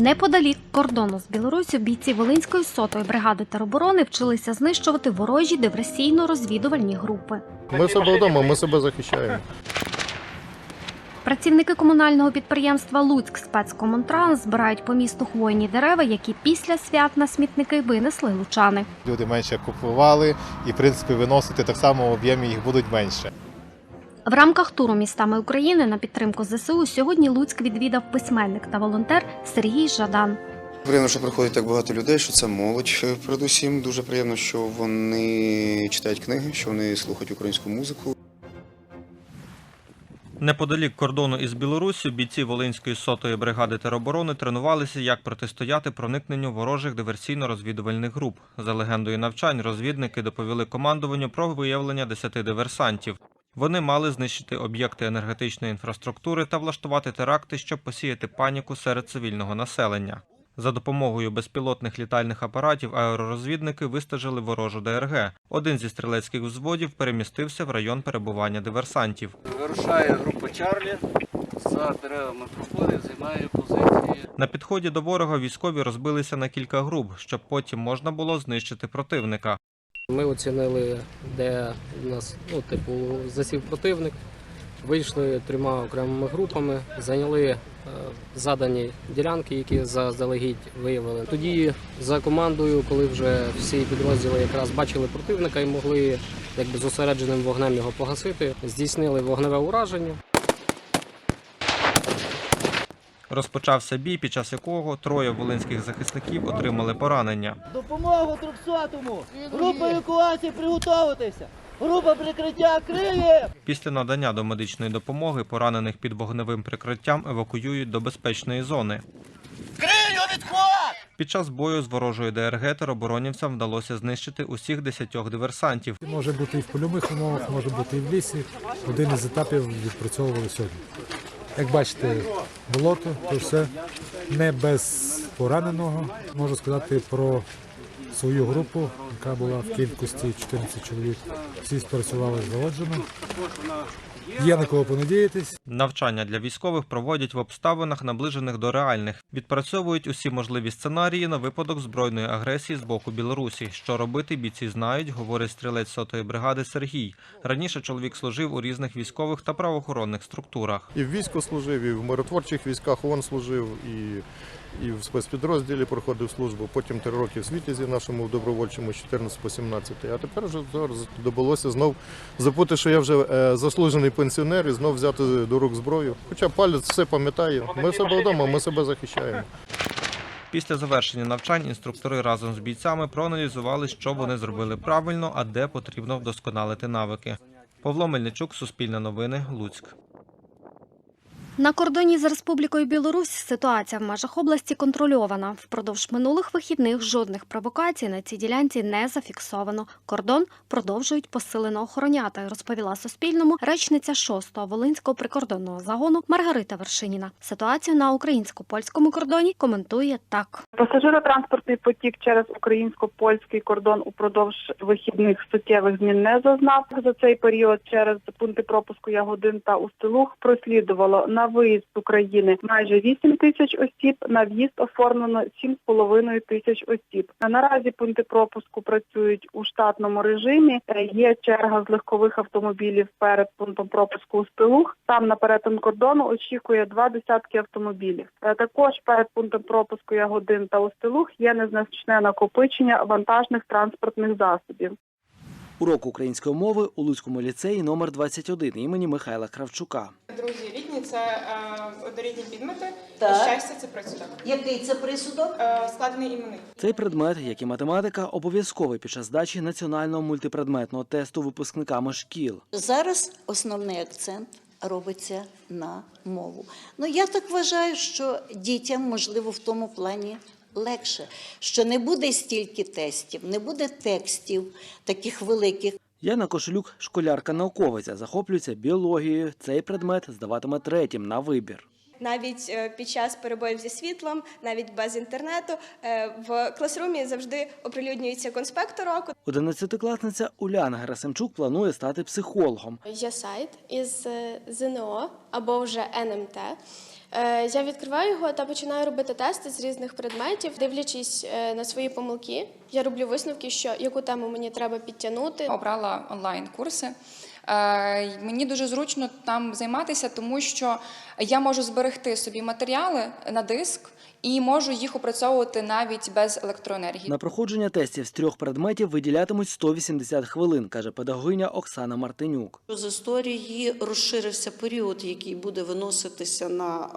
Неподалік кордону з Білоруссю бійці Волинської сотої бригади тероборони вчилися знищувати ворожі диверсійно-розвідувальні групи. Ми себе вдома, ми себе захищаємо. Працівники комунального підприємства Луцьк спецкомунтранс збирають по місту хвойні дерева, які після свят на смітники винесли лучани. Люди менше купували і, в принципі, виносити так само в об'ємі їх будуть менше. В рамках туру містами України на підтримку ЗСУ сьогодні Луцьк відвідав письменник та волонтер Сергій Жадан. Приємно, що приходить так багато людей, що це молодь. е, Передусім дуже приємно, що вони читають книги, що вони слухають українську музику. Неподалік кордону із Білоруссю бійці Волинської сотої бригади тероборони тренувалися, як протистояти проникненню ворожих диверсійно-розвідувальних груп. За легендою навчань, розвідники доповіли командуванню про виявлення 10 диверсантів. Вони мали знищити об'єкти енергетичної інфраструктури та влаштувати теракти, щоб посіяти паніку серед цивільного населення. За допомогою безпілотних літальних апаратів аеророзвідники вистежили ворожу ДРГ. Один зі стрілецьких взводів перемістився в район перебування диверсантів. Вирушає група Чарлі, за деревами проходить, займає позиції. На підході до ворога військові розбилися на кілька груп, щоб потім можна було знищити противника. Ми оцінили, де у нас ну, типу, засів противник. Вийшли трьома окремими групами, зайняли е, задані ділянки, які заздалегідь виявили. Тоді за командою, коли вже всі підрозділи якраз бачили противника і могли якби зосередженим вогнем його погасити, здійснили вогневе ураження. Розпочався бій, під час якого троє волинських захисників отримали поранення. Допомогу 300-му! Група евакуації приготуватися! Група прикриття криє! Після надання домедичної допомоги поранених під вогневим прикриттям евакуюють до безпечної зони. Крию відход! Під час бою з ворожою ДРГ тероборонівцям вдалося знищити усіх десятьох диверсантів. Може бути і в польових умовах, може бути і в лісі. Один із етапів відпрацьовували сьогодні. Як бачите, болото, то все не без пораненого. Можу сказати про свою групу, яка була в кількості 14 чоловік. Всі спрацювали злагоджено. Є на кого понадіятись. Навчання для військових проводять в обставинах, наближених до реальних. Відпрацьовують усі можливі сценарії на випадок збройної агресії з боку Білорусі. Що робити, бійці знають, говорить стрілець сотої бригади Сергій. Раніше чоловік служив у різних військових та правоохоронних структурах. І в війську служив, і в миротворчих військах ООН служив, і, і в спецпідрозділі проходив службу. Потім три роки в світязі нашому в добровольчому з 14 по 17. А тепер вже довелося знов забути, що я вже е, заслужений пенсіонер і знов взяти до рук зброю. Хоча палець все пам'ятає. Ми себе вдома, ми себе захищаємо. Після завершення навчань інструктори разом з бійцями проаналізували, що вони зробили правильно, а де потрібно вдосконалити навики. Павло Мельничук, Суспільне новини, Луцьк. На кордоні з Республікою Білорусь ситуація в межах області контрольована. Впродовж минулих вихідних жодних провокацій на цій ділянці не зафіксовано. Кордон продовжують посилено охороняти, розповіла Суспільному речниця 6-го Волинського прикордонного загону Маргарита Вершиніна. Ситуацію на українсько-польському кордоні коментує так. Пасажиротранспортний потік через українсько-польський кордон упродовж вихідних суттєвих змін не зазнав. За цей період через пункти пропуску Ягодин та Устилух прослідувало на виїзд з України майже 8 тисяч осіб, на в'їзд оформлено 7,5 тисяч осіб. А Наразі пункти пропуску працюють у штатному режимі. Е, Є черга з легкових автомобілів перед пунктом пропуску Устилух. Там на перетин кордону очікує два десятки автомобілів. Е, Також перед пунктом пропуску Ягодин та Устилух є незначне накопичення вантажних транспортних засобів. Урок української мови у Луцькому ліцеї номер 21 імені Михайла Кравчука. Друзі, це е, однорідні підмети. Так. І щастя це присудок. Який це присудок? Е, складений іменник. Цей предмет, як і математика, обов'язковий під час здачі національного мультипредметного тесту випускниками шкіл. Зараз основний акцент робиться на мову. Ну я так вважаю, що дітям можливо в тому плані. Легше, що не буде стільки тестів, не буде текстів таких великих. Яна Кошелюк, школярка-науковиця, захоплюється біологією. Цей предмет здаватиме третім на вибір. Навіть е, під час перебоїв зі світлом, навіть без інтернету, е, в класрумі завжди оприлюднюється конспект уроку. Одинадцятикласниця Уляна Герасимчук планує стати психологом. Є сайт із ЗНО або вже НМТ. Е, Я відкриваю його та починаю робити тести з різних предметів, дивлячись е, на свої помилки. Я роблю висновки, що яку тему мені треба підтягнути. Обрала онлайн-курси. Е, Мені дуже зручно там займатися, тому що я можу зберегти собі матеріали на диск і можу їх опрацьовувати навіть без електроенергії. На проходження тестів з трьох предметів виділятимуть 180 хвилин, каже педагогиня Оксана Мартинюк. З історії розширився період, який буде виноситися на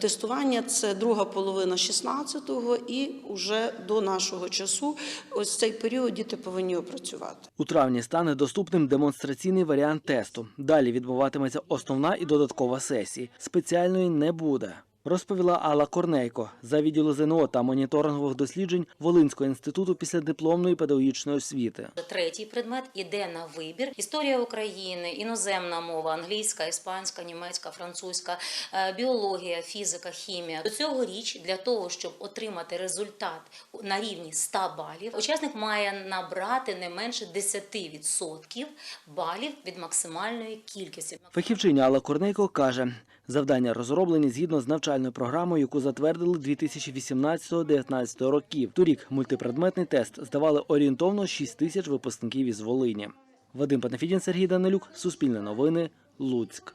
тестування. Це друга половина 16-го і вже до нашого часу. Ось цей період діти повинні опрацювати. У травні стане доступним демонстраційний варіант тесту. Далі відбуватиметься основна і додаткова сесії. Спеціальної не буде. Розповіла Алла Корнейко за відділу ЗНО та моніторингових досліджень Волинського інституту післядипломної педагогічної освіти. Третій предмет іде на вибір: історія України, іноземна мова, англійська, іспанська, німецька, французька, е, біологія, фізика, хімія. До цього річ для того, щоб отримати результат на рівні 100 балів, учасник має набрати не менше 10% балів від максимальної кількості. Фахівчиня Алла Корнейко каже, завдання розроблені згідно з навчальною програмою, яку затвердили 2018-19 років. Торік мультипредметний тест здавали орієнтовно 6 тисяч випускників із Волині. Вадим Панафідін, Сергій Данилюк, Суспільне новини, Луцьк.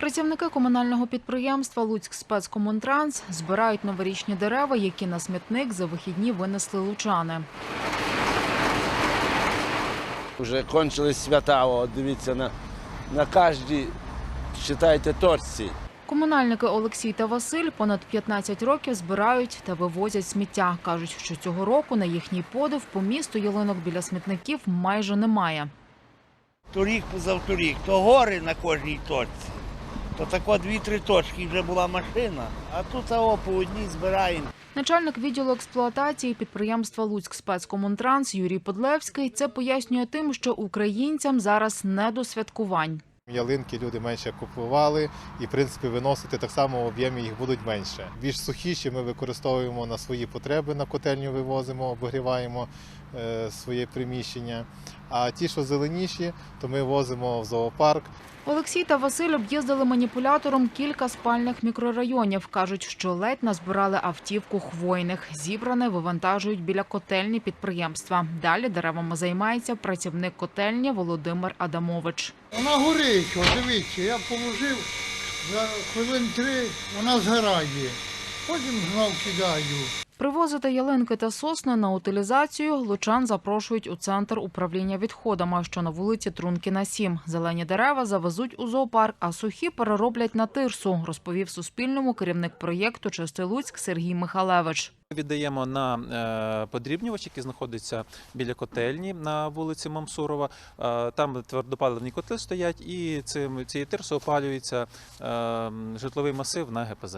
Працівники комунального підприємства Луцьк спецкомунтранс збирають новорічні дерева, які на смітник за вихідні винесли лучани. Вже кончились свята, о, дивіться, на, на кожній, читайте, торці. Комунальники Олексій та Василь понад 15 років збирають та вивозять сміття. кажуть, що цього року на їхній подив по місту ялинок біля смітників майже немає. Торік позавторік, то гори на кожній точці. То тако дві-три точки вже була машина, а тут по одній збираємо. Начальник відділу експлуатації підприємства Луцьк спецкомунтранс Юрій Подлевський це пояснює тим, що українцям зараз не до святкувань. Ялинки люди менше купували, і в принципі виносити так само в об'ємі їх будуть менше. Більш сухіші ми використовуємо на свої потреби, на котельню вивозимо, обігріваємо е, своє приміщення. А ті, що зеленіші, то ми возимо в зоопарк. Олексій та Василь об'їздили маніпулятором кілька спальних мікрорайонів. Кажуть, що ледь назбирали автівку хвойних. Зібране вивантажують біля котельні підприємства. Далі деревами займається працівник котельні Володимир Адамович. Вона горить, от дивіться, я положив за хвилин три, вона згорає. Потім знов кидаю. Привозити ялинки та сосни на утилізацію лучан запрошують у центр управління відходами, що на вулиці Трункіна 7. Зелені дерева завезуть у зоопарк, а сухі перероблять на тирсу, розповів Суспільному керівник проєкту Чистий Луцьк Сергій Михалевич. Віддаємо на е, подрібнювач, який знаходиться біля котельні на вулиці Мамсурова. Е, Там твердопаливні котли стоять, і цим цією тирсою опалюється е, житловий масив на ГПЗ.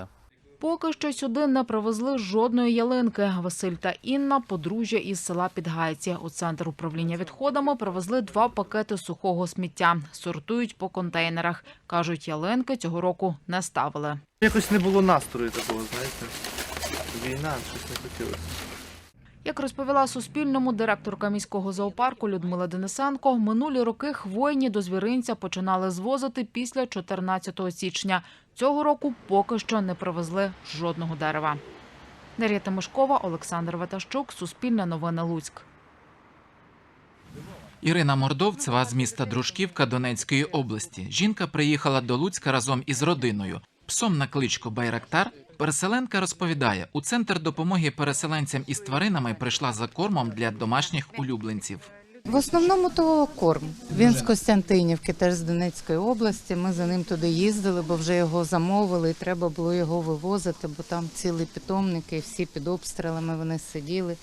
Поки що сюди не привезли жодної ялинки. Василь та Інна – подружжя із села Підгайці. У центр управління відходами привезли два пакети сухого сміття. Сортують по контейнерах. Кажуть, ялинки цього року не ставили. Якось не було настрою такого, знаєте. Війна, щось не хотілося. Як розповіла Суспільному директорка міського зоопарку Людмила Денисенко, минулі роки хвойні до звіринця починали звозити після 14 січня. Цього року поки що не привезли жодного дерева. Дар'я Тимошкова, Олександр Ватащук, Суспільне новини Луцьк. Ірина Мордовцева з міста Дружківка Донецької області. Жінка приїхала до Луцька разом із родиною. Псом на кличку Байрактар. Переселенка розповідає, у центр допомоги переселенцям із тваринами прийшла за кормом для домашніх улюбленців. В основному то корм. Він з Костянтинівки, теж з Донецької області. Ми за ним туди їздили, бо вже його замовили, і треба було його вивозити, бо там цілі питомники, всі під обстрілами вони сиділи.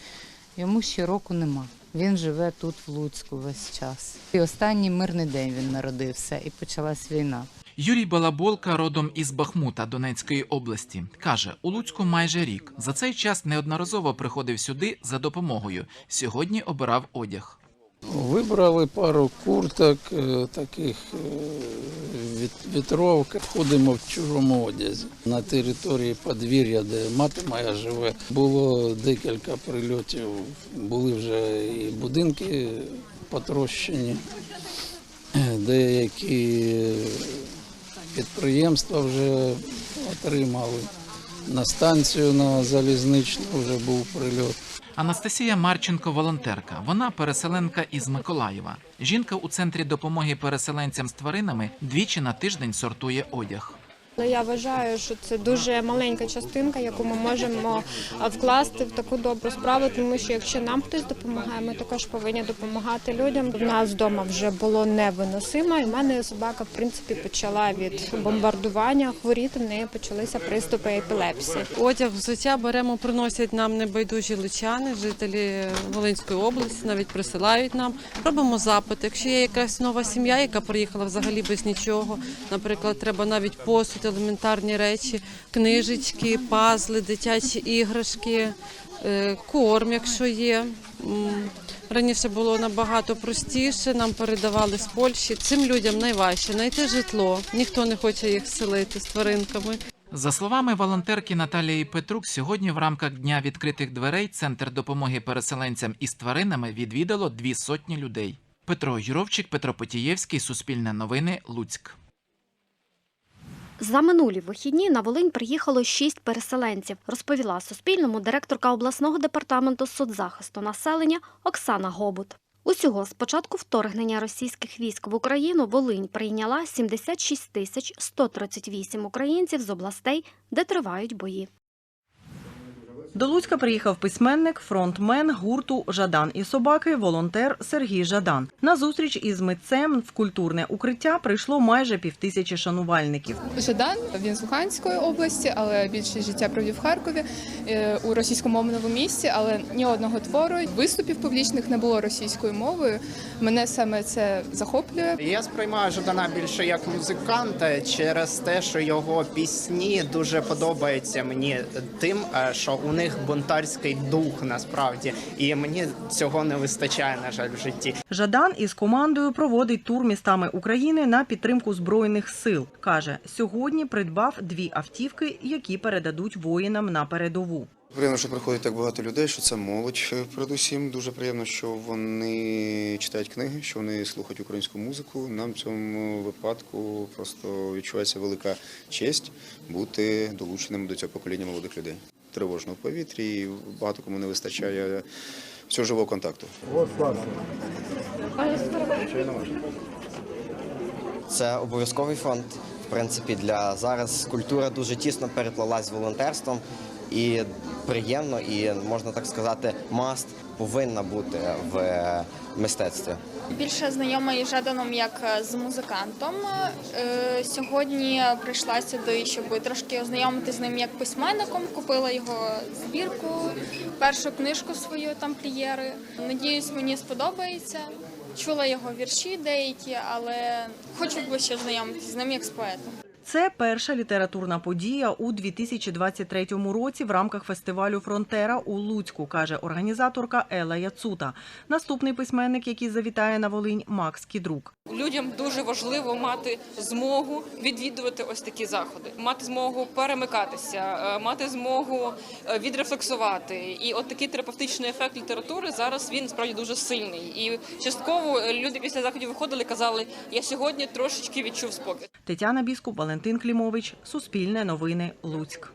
Йому ще року нема. Він живе тут, в Луцьку, весь час. І останній мирний день він народився, і почалась війна. Юрій Балаболка родом із Бахмута Донецької області. Каже, у Луцьку майже рік. За цей час неодноразово приходив сюди за допомогою. Сьогодні обирав одяг. Вибрали пару курток, е, таких е, вітровок. Ходимо в чужому одязі. На території подвір'я, де мати моя живе, було декілька прильотів. Були вже і будинки потрощені, деякі підприємства вже отримали. На станцію на залізничну вже був прильот. Анастасія Марченко волонтерка. Вона переселенка із Миколаєва. Жінка у центрі допомоги переселенцям з тваринами двічі на тиждень сортує одяг. Але я вважаю, що це дуже маленька частинка, яку ми можемо вкласти в таку добру справу, тому що якщо нам хтось допомагає, ми також повинні допомагати людям. В нас вдома вже було невиносимо, і в мене собака в принципі почала від бомбардування хворіти. В неї почалися приступи епілепсії. Одяг, взуття беремо, приносять нам небайдужі лучани, жителі Волинської області, навіть присилають нам. Робимо запит. Якщо є якась нова сім'я, яка приїхала взагалі без нічого, наприклад, треба навіть посуд, елементарні речі, книжечки, пазли, дитячі іграшки, е, корм, якщо є. Раніше було набагато простіше, нам передавали з Польщі. Цим людям найважче знайти житло. Ніхто не хоче їх селити з тваринками. За словами волонтерки Наталії Петрук, сьогодні в рамках дня відкритих дверей Центр допомоги переселенцям із тваринами відвідало дві сотні людей. Петро Юровчик, Петро Потієвський, Суспільне новини, Луцьк. За минулі вихідні на Волинь приїхало шість переселенців, розповіла Суспільному директорка обласного департаменту соцзахисту населення Оксана Гобут. Усього з початку вторгнення російських військ в Україну Волинь прийняла 76 тисяч 138 українців з областей, де тривають бої. До Луцька приїхав письменник, фронтмен гурту Жадан і собаки, волонтер Сергій Жадан. На зустріч із митцем в культурне укриття прийшло майже півтисячі шанувальників. Жадан він з Луганської області, але більше життя провів в Харкові е, у російськомовному місті, але ні одного твору виступів публічних не було російською мовою. Мене саме це захоплює. Я сприймаю Жадана більше як музиканта через те, що його пісні дуже подобаються мені тим, е, що у них бунтарський дух насправді, і мені цього не вистачає, на жаль, в житті. Жадан із командою проводить тур містами України на підтримку збройних сил. каже, сьогодні придбав дві автівки, які передадуть воїнам на передову. Приємно, що приходить так багато людей, що це молодь. е, Передусім дуже приємно, що вони читають книги, що вони слухають українську музику. Нам в цьому випадку просто відчувається велика честь бути долученим до цього покоління молодих людей. Тривожно в повітрі, і багато кому не вистачає всього живого контакту. Це обов'язковий фонд. В принципі, для зараз культура дуже тісно переплелась з волонтерством. І приємно, і можна так сказати, маст повинна бути в мистецтві. Більше знайома із Жаданом як е, з музикантом. Е, Сьогодні прийшла сюди, щоб трошки ознайомити з ним як письменником. Купила його збірку, першу книжку свою тамплієри. Надіюсь, мені сподобається. Чула його вірші деякі, але хочу ближче знайомитися з ним як з поетом. Це перша літературна подія у 2023 році в рамках фестивалю Фронтера у Луцьку, каже організаторка Ела Яцута. Наступний письменник, який завітає на Волинь, Макс Кідрук. Людям дуже важливо мати змогу відвідувати ось такі заходи, мати змогу перемикатися, е, мати змогу е, відрефлексувати. І от такий терапевтичний ефект літератури зараз він справді дуже сильний. І частково люди після заходів виходили, казали, я сьогодні трошечки відчув спокій. Тетяна Біскуп, Валентин Клімович, Суспільне новини, Луцьк.